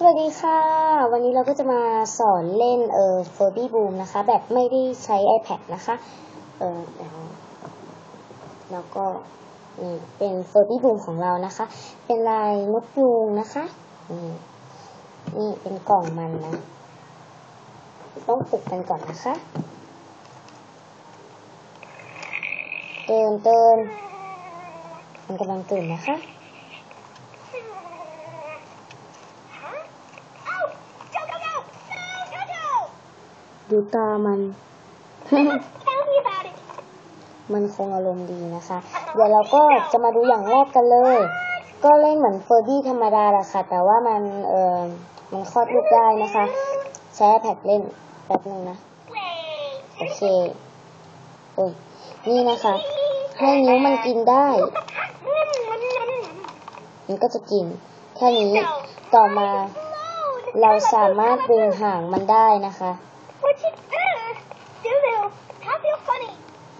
สวัสดีค่ะ วันนี้เราก็จะมาสอนเล่นเออ Furby Boom นะคะ แบบไม่ได้ใช้ iPad นะคะ เออแล้วก็นี่เป็น Furby Boom ของเรานะคะ เป็นลายนกยูงนะคะนี่นี่เป็นกล่องมันนะ ต้องปลุกกันก่อนนะคะ เตือนเตือนมันกำลังตื่นนะคะ ดูตามัน มันคงอารมณ์ดีนะคะ เดี๋ยวเราก็จะมาดูอย่างแรกกันเลย ก็เล่นเหมือนเฟอร์บี้ธรรมดาแหละค่ะ แต่ว่ามันเออมันคลอดลูกได้นะคะ ใช้แพดเล่นแป๊บนึงนะ โอเคโอ้ยนี่นะคะ ให้นิ้วมันกินได้ มันก็จะกิน แค่นี้ต่อมาเราสามารถดึงหางมันได้นะคะ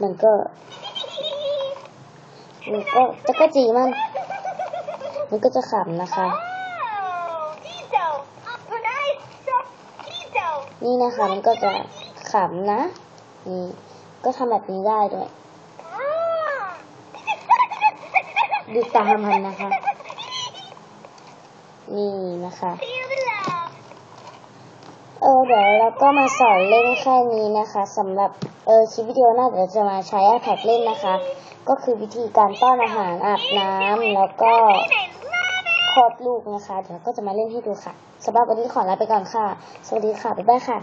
มันก็ มันก็จะก็จีมัน มันก็จะขำนะคะ นี่นะคะมันก็จะขำนะ นี่ ก็ทำแบบนี้ได้ด้วย ดูตามันนะคะ นี่นะคะ เออเดี๋ยวเราก็มาสอนเล่นแค่นี้นะคะสำหรับเออคลิปวิดีโอหน้าเดี๋ยวจะมาใช้ iPad เล่นนะคะ ก็คือวิธีการป้อนอาหารอาบน้ำแล้วก็คลอดลูกนะคะ เดี๋ยวก็จะมาเล่นให้ดูค่ะสำหรับวันนี้ขอลาไปก่อนค่ะ สวัสดีค่ะ บ๊ายบายค่ะ